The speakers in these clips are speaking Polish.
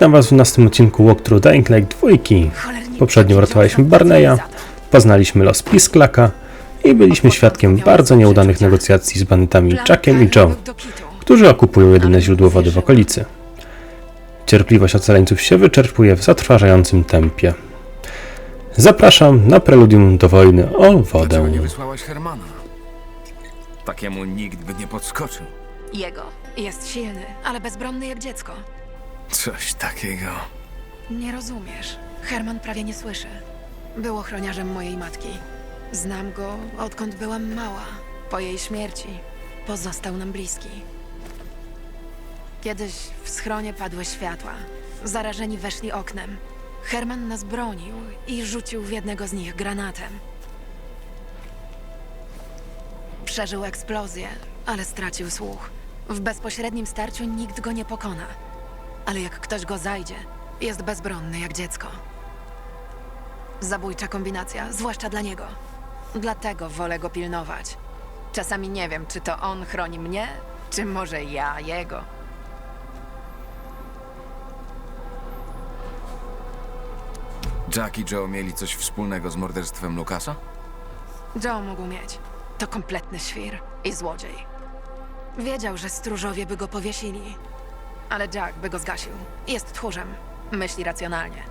Witam Was w następnym odcinku Walkthrough Dying Light 2. Cholernie Poprzednio uratowaliśmy Barneya, poznaliśmy los Pisklaka i byliśmy świadkiem bardzo nieudanych negocjacji z bandytami Chuckiem i Joe, którzy okupują jedyne źródło wody w okolicy. Cierpliwość ocaleńców się wyczerpuje w zatrważającym tempie. Zapraszam na preludium do wojny o wodę. nie wysłałaś Hermana? Takiemu nikt by nie podskoczył. Jego. Jest silny, ale bezbronny jak dziecko. Coś takiego. Nie rozumiesz. Herman prawie nie słyszy. Był ochroniarzem mojej matki. Znam go, odkąd byłam mała. Po jej śmierci pozostał nam bliski. Kiedyś w schronie padły światła. Zarażeni weszli oknem. Herman nas bronił i rzucił w jednego z nich granatem. Przeżył eksplozję, ale stracił słuch. W bezpośrednim starciu nikt go nie pokona. Ale jak ktoś go zajdzie, jest bezbronny jak dziecko. Zabójcza kombinacja, zwłaszcza dla niego. Dlatego wolę go pilnować. Czasami nie wiem, czy to on chroni mnie, czy może ja jego. Jack i Joe mieli coś wspólnego z morderstwem Lukasa? Joe mógł mieć. To kompletny świr i złodziej. Wiedział, że stróżowie by go powiesili. Ale Jack by go zgasił. Jest tchórzem. Myśli racjonalnie.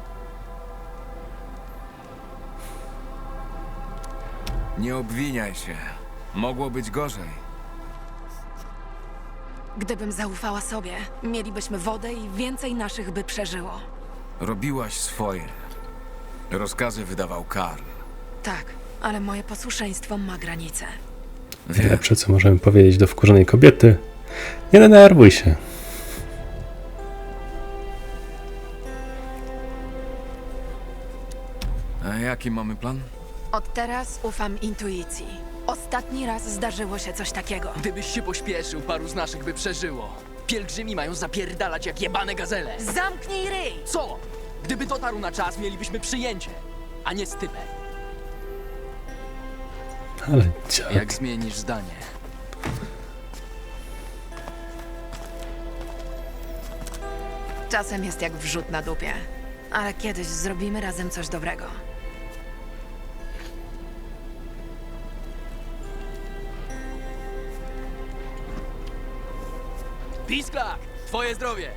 Nie obwiniaj się. Mogło być gorzej. Gdybym zaufała sobie, mielibyśmy wodę i więcej naszych by przeżyło. Robiłaś swoje. Rozkazy wydawał Karl. Tak, ale moje posłuszeństwo ma granice. Wiem. Najlepsze co możemy powiedzieć do wkurzonej kobiety. Nie denerwuj się. Jaki mamy plan? Od teraz ufam intuicji. Ostatni raz zdarzyło się coś takiego. Gdybyś się pośpieszył, paru z naszych by przeżyło. Pielgrzymi mają zapierdalać jak jebane gazele. Zamknij ryj! Co? Gdyby dotarł na czas, mielibyśmy przyjęcie, a nie stypę. Ale dziad. Jak zmienisz zdanie? Czasem jest jak wrzut na dupie. Ale kiedyś zrobimy razem coś dobrego. Pisklak! Twoje zdrowie!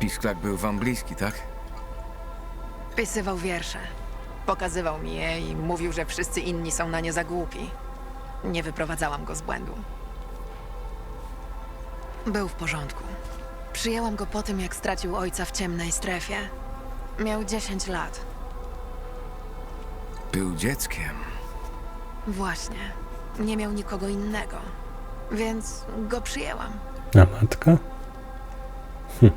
Pisklak był wam bliski, tak? Pisywał wiersze. Pokazywał mi je i mówił, że wszyscy inni są na nie za głupi. Nie wyprowadzałam go z błędu. Był w porządku. Przyjęłam go po tym, jak stracił ojca w ciemnej strefie. Miał 10 lat. Był dzieckiem. Właśnie. Nie miał nikogo innego. Więc go przyjęłam. A matka? Hm.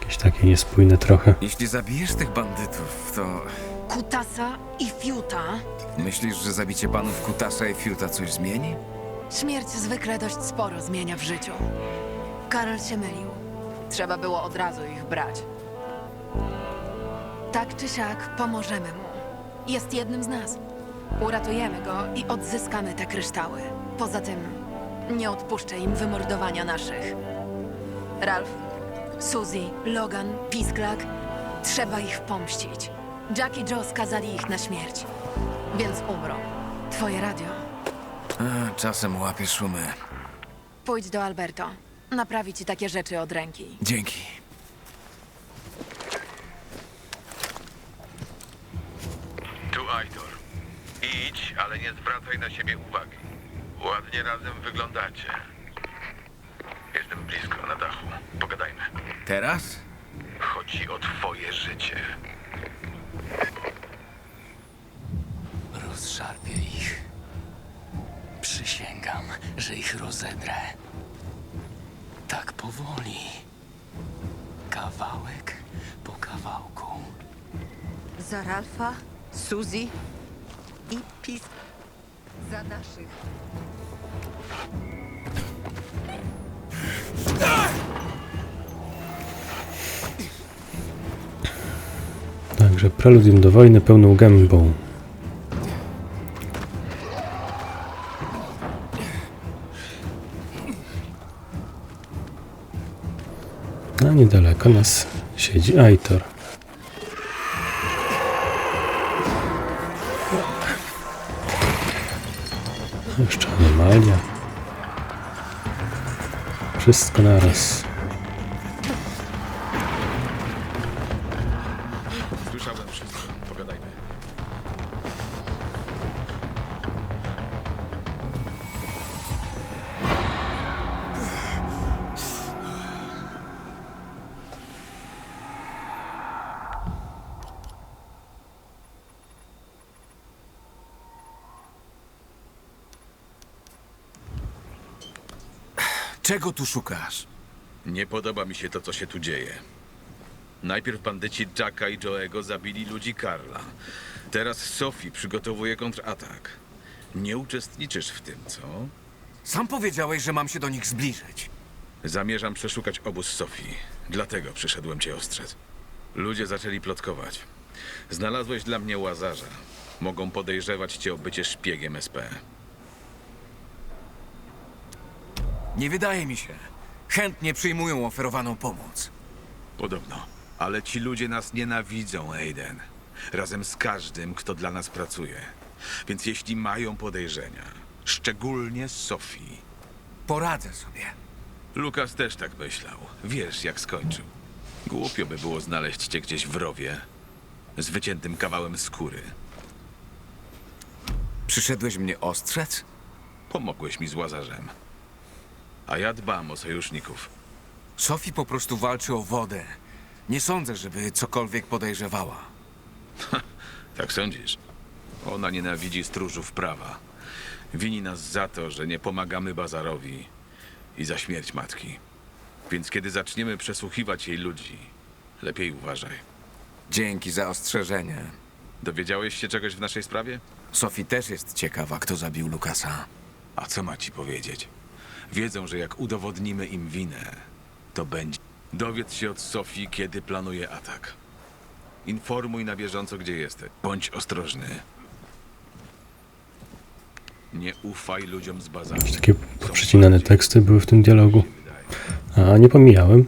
Jakieś takie niespójne trochę. Jeśli zabijesz tych bandytów, to Kutasa i Fiuta. myślisz, że zabicie panów Kutasa i Fiuta coś zmieni? Śmierć zwykle dość sporo zmienia w życiu. Karol się mylił. Trzeba było od razu ich brać. Tak czy siak pomożemy mu. Jest jednym z nas. Uratujemy go i odzyskamy te kryształy. Poza tym nie odpuszczę im wymordowania naszych. Ralph, Suzy, Logan, Pisklak. Trzeba ich pomścić. Jack i Joe skazali ich na śmierć. Więc umrą. Twoje radio. A, czasem łapie szumy. Pójdź do Alberto. Naprawi ci takie rzeczy od ręki. Dzięki. Tu Aitor. Idź, ale nie zwracaj na siebie uwagi. Ładnie razem wyglądacie. Jestem blisko na dachu. Pogadajmy. Teraz? Chodzi o twoje życie. Rozszarpię ich. Przysięgam, że ich rozedrę. Tak powoli. Kawałek po kawałku. Za Ralfa, Suzy i Pis. Za naszych. Tak, Także preludium do wojny pełną gębą. A niedaleko nas siedzi Aitor. Jeszcze anomalia. Wszystko naraz. Tu szukasz? Nie podoba mi się to, co się tu dzieje. Najpierw bandyci Jacka i Joego zabili ludzi Karla. Teraz Sophie przygotowuje kontratak. Nie uczestniczysz w tym, co? Sam powiedziałeś, że mam się do nich zbliżyć. Zamierzam przeszukać obóz Sofii. Dlatego przyszedłem cię ostrzec. Ludzie zaczęli plotkować. Znalazłeś dla mnie łazarza. Mogą podejrzewać cię o bycie szpiegiem SP. Nie wydaje mi się. Chętnie przyjmują oferowaną pomoc. Podobno. Ale ci ludzie nas nienawidzą, Aiden. Razem z każdym, kto dla nas pracuje. Więc jeśli mają podejrzenia, szczególnie z Sofii. Poradzę sobie. Lukas też tak myślał. Wiesz, jak skończył. Głupio by było znaleźć cię gdzieś w rowie z wyciętym kawałem skóry. Przyszedłeś mnie ostrzec? Pomogłeś mi z łazarzem. A ja dbam o sojuszników. Sophie po prostu walczy o wodę. Nie sądzę, żeby cokolwiek podejrzewała. Tak sądzisz? Ona nienawidzi stróżów prawa. Wini nas za to, że nie pomagamy Bazarowi i za śmierć matki. Więc kiedy zaczniemy przesłuchiwać jej ludzi, lepiej uważaj. Dzięki za ostrzeżenie. Dowiedziałeś się czegoś w naszej sprawie? Sophie też jest ciekawa, kto zabił Lukasa. A co ma ci powiedzieć? Wiedzą, że jak udowodnimy im winę, to będzie. Dowiedz się od Sofii, kiedy planuje atak. Informuj na bieżąco, gdzie jesteś. Bądź ostrożny. Nie ufaj ludziom z bazaru. Takie poprzecinane teksty były w tym dialogu. A, nie pomijałem.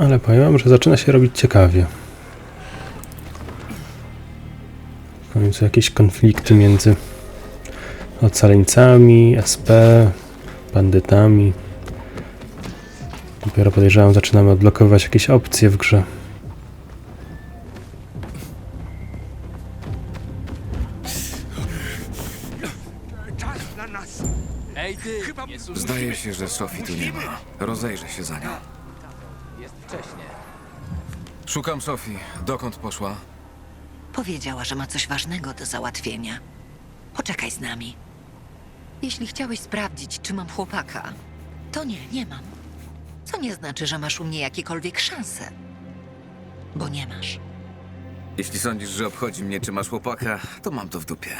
Ale powiem że zaczyna się robić ciekawie. W końcu jakieś konflikty między ocaleńcami, SP, bandytami. Dopiero podejrzewam, zaczynamy odblokowywać jakieś opcje w grze. Zdaje się, że Sophie tu nie ma. Rozejrzę się za nią. Szukam Sophie. Dokąd poszła? Powiedziała, że ma coś ważnego do załatwienia. Poczekaj z nami. Jeśli chciałeś sprawdzić, czy mam chłopaka, to nie, nie mam. Co nie znaczy, że masz u mnie jakiekolwiek szanse. Bo nie masz. Jeśli sądzisz, że obchodzi mnie, czy masz chłopaka, to mam to w dupie.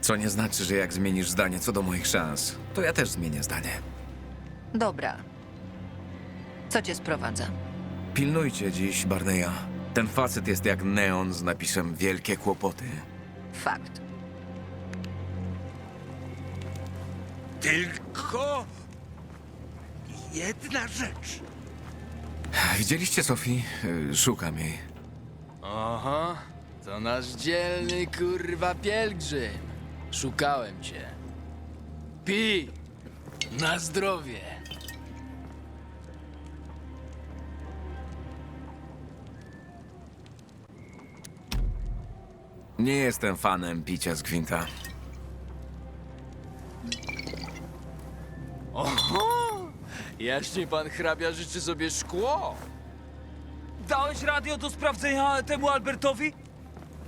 Co nie znaczy, że jak zmienisz zdanie co do moich szans, to ja też zmienię zdanie. Dobra. Co cię sprowadza? Pilnujcie dziś Barneya. Ten facet jest jak neon z napisem Wielkie kłopoty. Fakt. Tylko jedna rzecz. Widzieliście? Y, Szukam jej. Oho, to nasz dzielny kurwa pielgrzym. Szukałem cię. Pi, na zdrowie. Nie jestem fanem picia z gwinta. Oho! Jaśnie pan hrabia życzy sobie szkło. Dałeś radio do sprawdzenia temu Albertowi?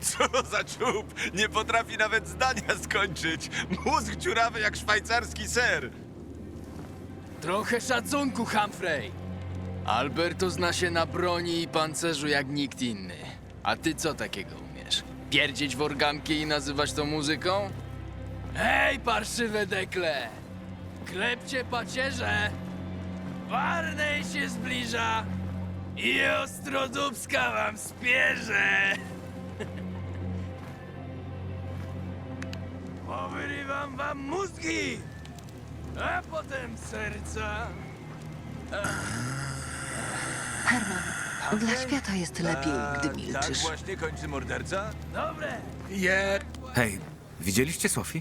Co za czub! Nie potrafi nawet zdania skończyć. Mózg dziurawy jak szwajcarski ser. Trochę szacunku, Humphrey. Alberto zna się na broni i pancerzu jak nikt inny. A ty co takiego? Pierdzieć w organki i nazywać to muzyką? Hej, parszywe dekle! Klepcie pacierze! Warnej się zbliża i ostrodubska wam spierze! Powyrywam wam mózgi! a potem serca. Herman, dla świata jest lepiej, gdy Tak milczysz. właśnie kończy morderca? Dobre. Je... Hej, widzieliście Sophie?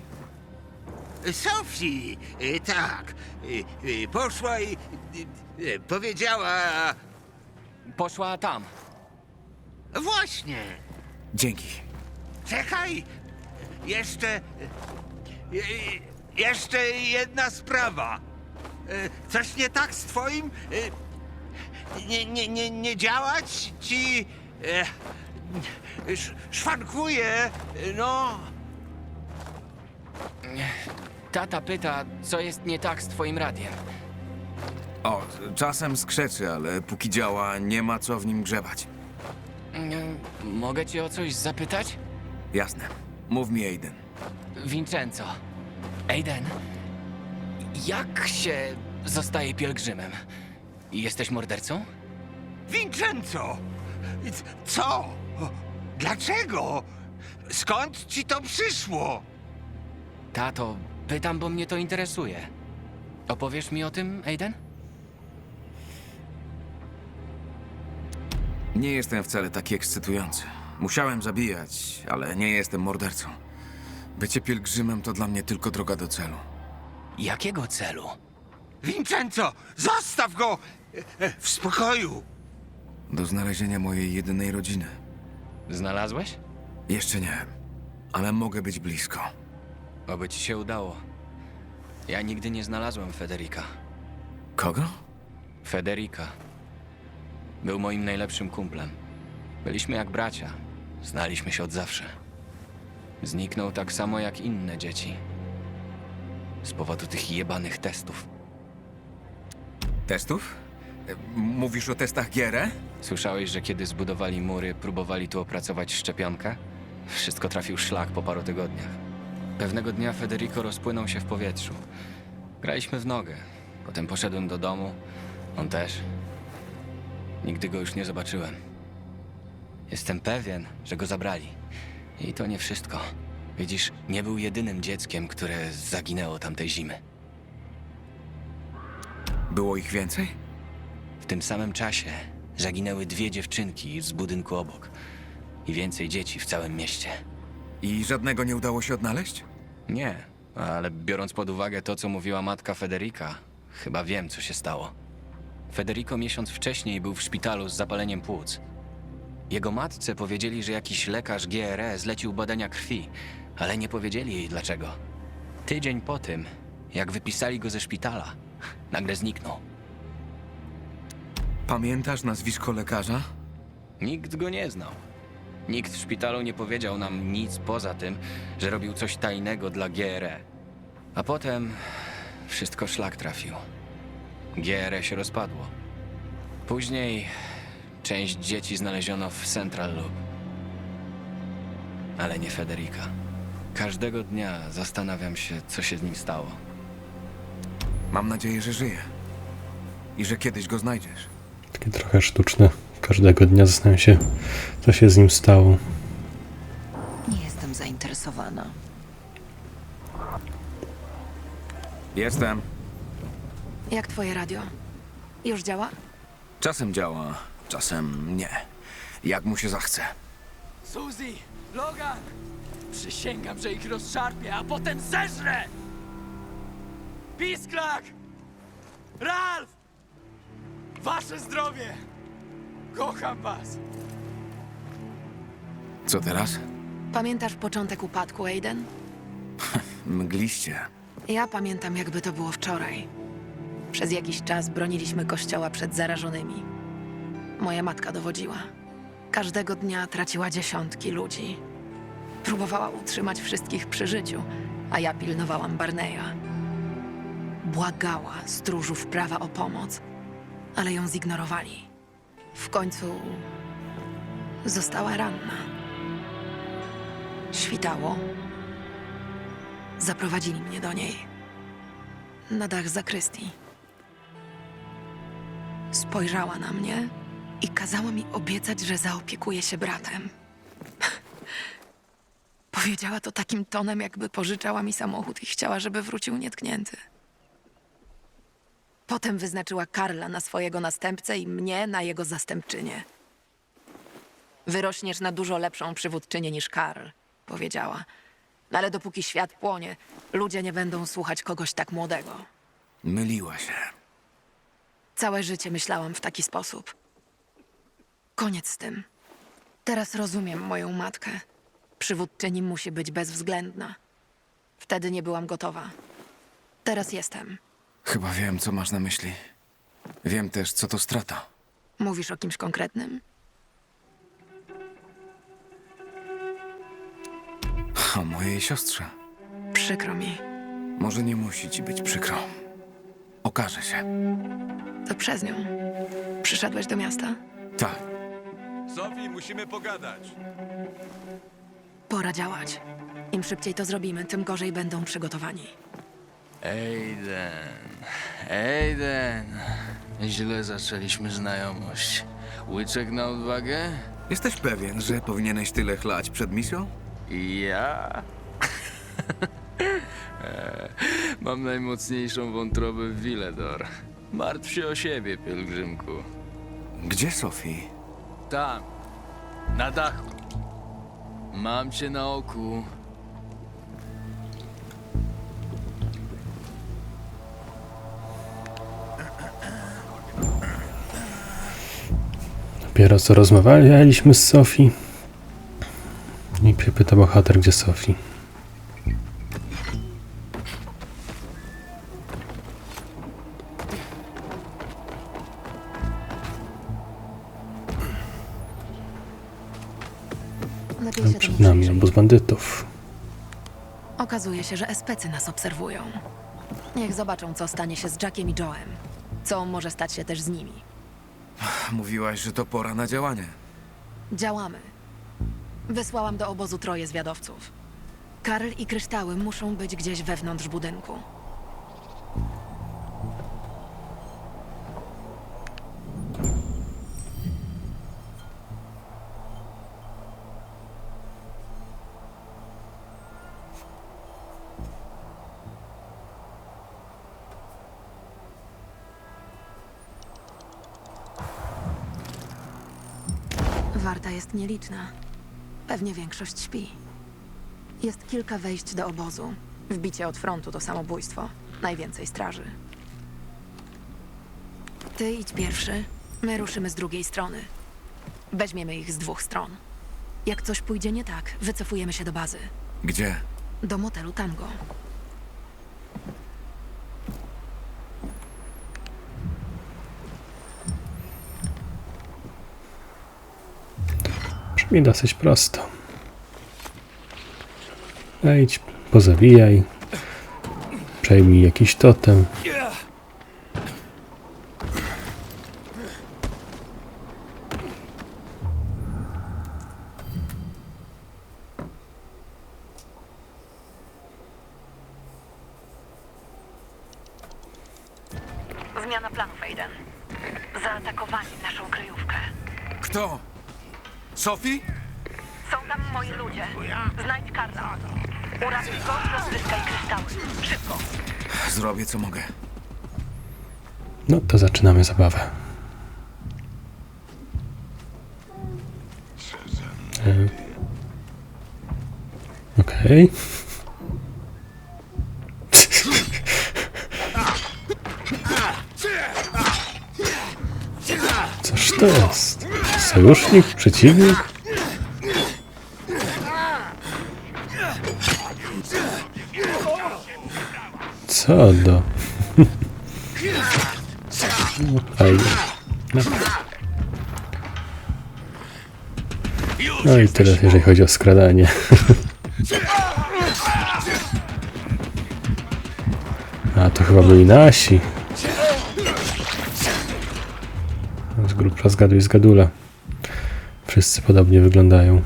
Sofii, y, tak, y, y, poszła i y, y, powiedziała... Poszła tam. Właśnie, Dzięki. czekaj, jeszcze... Jeszcze jedna sprawa. Coś nie tak z twoim... Nie, nie, nie, nie działać ci... sz- Szwankuje, no... Tata pyta, co jest nie tak z twoim radiem. O, czasem skrzeczy, ale póki działa, nie ma co w nim grzebać. Mm, Mogę cię o coś zapytać? Jasne. Mów mi, Aiden. Vincenzo. Aiden. Jak się zostaje pielgrzymem? Jesteś mordercą? Vincenzo! C- Co? Dlaczego? Skąd ci to przyszło? Tato, pytam, bo mnie to interesuje. Opowiesz mi o tym, Aiden? Nie jestem wcale taki ekscytujący. Musiałem zabijać, ale nie jestem mordercą. Bycie pielgrzymem to dla mnie tylko droga do celu. Jakiego celu? Vincenzo, zostaw go! W spokoju! Do znalezienia mojej jedynej rodziny. Znalazłeś? Jeszcze nie, ale mogę być blisko. Oby ci się udało. Ja nigdy nie znalazłem Federika. Kogo? Federika. Był moim najlepszym kumplem. Byliśmy jak bracia. Znaliśmy się od zawsze. Zniknął tak samo jak inne dzieci. Z powodu tych jebanych testów. Testów? Mówisz o testach GRE? Słyszałeś, że kiedy zbudowali mury, próbowali tu opracować szczepionkę? Wszystko trafił szlak po paru tygodniach. Pewnego dnia Federico rozpłynął się w powietrzu. Graliśmy w nogę. Potem poszedłem do domu. On też. Nigdy go już nie zobaczyłem. Jestem pewien, że go zabrali. I to nie wszystko. Widzisz, nie był jedynym dzieckiem, które zaginęło tamtej zimy. Było ich więcej? W tym samym czasie zaginęły dwie dziewczynki z budynku obok. I więcej dzieci w całym mieście. I żadnego nie udało się odnaleźć? Nie, ale biorąc pod uwagę to, co mówiła matka Federika, chyba wiem, co się stało. Federico miesiąc wcześniej był w szpitalu z zapaleniem płuc. Jego matce powiedzieli, że jakiś lekarz GRE zlecił badania krwi, ale nie powiedzieli jej dlaczego. Tydzień po tym, jak wypisali go ze szpitala, nagle zniknął. Pamiętasz nazwisko lekarza? Nikt go nie znał. Nikt w szpitalu nie powiedział nam nic poza tym, że robił coś tajnego dla GRE. A potem wszystko szlak trafił. GRE się rozpadło. Później część dzieci znaleziono w Central Loop. Ale nie Federica. Każdego dnia zastanawiam się, co się z nim stało. Mam nadzieję, że żyje. I że kiedyś go znajdziesz. Takie trochę sztuczne. Każdego dnia zastanawiam się, co się z nim stało. Nie jestem zainteresowana. Jestem. Jak twoje radio? Już działa? Czasem działa, czasem nie. Jak mu się zachce. Suzy! Logan! Przysięgam, że ich rozszarpię, a potem zeżrę! Pisklak! Ralf! Wasze zdrowie! Kocham was! Co teraz? Pamiętasz początek upadku, Aiden? Mgliście. Ja pamiętam, jakby to było wczoraj. Przez jakiś czas broniliśmy kościoła przed zarażonymi. Moja matka dowodziła. Każdego dnia traciła dziesiątki ludzi. Próbowała utrzymać wszystkich przy życiu, a ja pilnowałam Barneya. Błagała stróżów prawa o pomoc, ale ją zignorowali. W końcu została ranna. Świtało. Zaprowadzili mnie do niej. Na dach zakrystii. Spojrzała na mnie i kazała mi obiecać, że zaopiekuje się bratem. Powiedziała to takim tonem, jakby pożyczała mi samochód i chciała, żeby wrócił nietknięty. Potem wyznaczyła Karla na swojego następcę i mnie na jego zastępczynię. Wyrośniesz na dużo lepszą przywódczynię niż Karl, powiedziała. No Ale dopóki świat płonie, ludzie nie będą słuchać kogoś tak młodego. Myliła się. Całe życie myślałam w taki sposób. Koniec z tym. Teraz rozumiem moją matkę. Przywódczyni musi być bezwzględna. Wtedy nie byłam gotowa. Teraz jestem. Chyba wiem, co masz na myśli. Wiem też, co to strata. Mówisz o kimś konkretnym? O mojej siostrze. Przykro mi. Może nie musi ci być przykro. Okaże się. To przez nią. Przyszedłeś do miasta? Tak. Sophie, musimy pogadać. Pora działać. Im szybciej to zrobimy, tym gorzej będą przygotowani. Aiden. Aiden. Źle zaczęliśmy znajomość. Łyczek na odwagę? Jesteś pewien, że powinieneś tyle chlać przed misją? Ja? Mam najmocniejszą wątrobę w Villedor. Martw się o siebie, pielgrzymku. Gdzie Sophie? Tam, na dachu. Mam cię na oku. Dopiero co rozmawialiśmy z Sofii. I pyta bohater, gdzie Sofii. Lepiej się Przed temu nami obóz bandytów. Okazuje się, że especy nas obserwują. Niech zobaczą, co stanie się z Jackiem i Joem. Co może stać się też z nimi. Mówiłaś, że to pora na działanie. Działamy. Wysłałam do obozu troje zwiadowców. Karl i kryształy muszą być gdzieś wewnątrz budynku. Warta jest nieliczna. Pewnie większość śpi. Jest kilka wejść do obozu. Wbicie od frontu to samobójstwo. Najwięcej straży. Ty idź pierwszy. My ruszymy z drugiej strony. Weźmiemy ich z dwóch stron. Jak coś pójdzie nie tak, wycofujemy się do bazy. Gdzie? Do motelu Tango. Brzmi dosyć prosto. Wejdź, pozabijaj. Przejmij jakiś totem. No to zaczynamy zabawę. E. Okej. Coż to jest? Sojusznik? Przeciwnik? Co do... No, i tyle, jeżeli chodzi o skradanie. A to chyba byli nasi. Z grubsza zgaduj z gadula. Wszyscy podobnie wyglądają.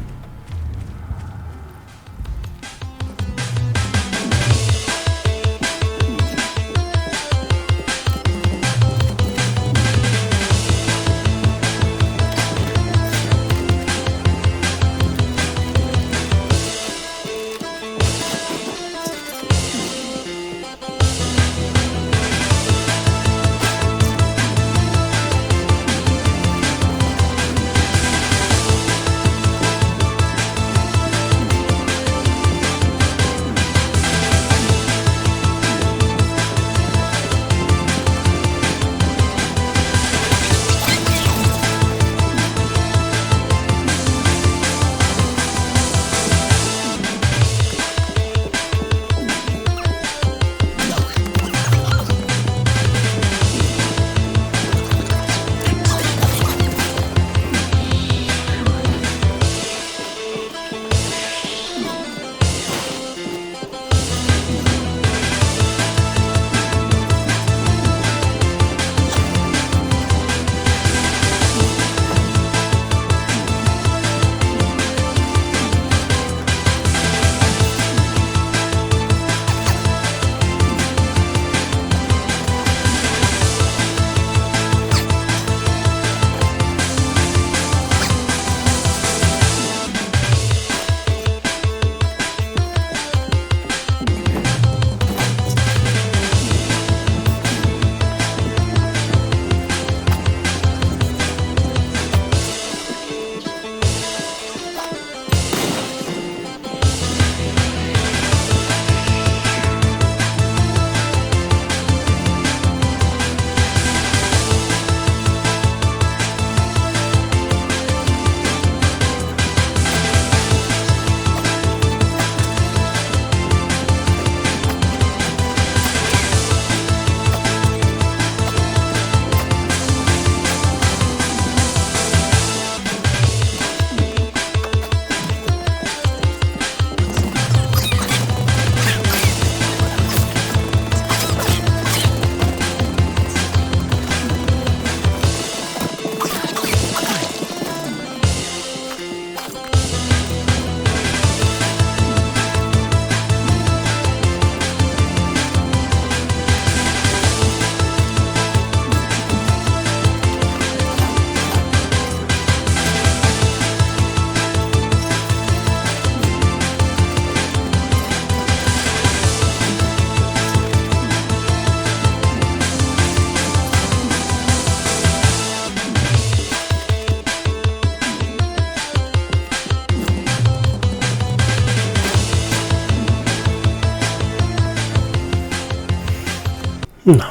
No.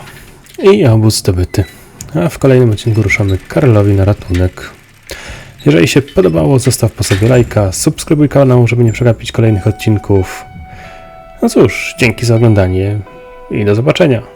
I obóz zdobyty. A w kolejnym odcinku ruszamy Karolowi na ratunek. Jeżeli się podobało, zostaw po sobie lajka, subskrybuj kanał, żeby nie przegapić kolejnych odcinków. No cóż, dzięki za oglądanie i do zobaczenia.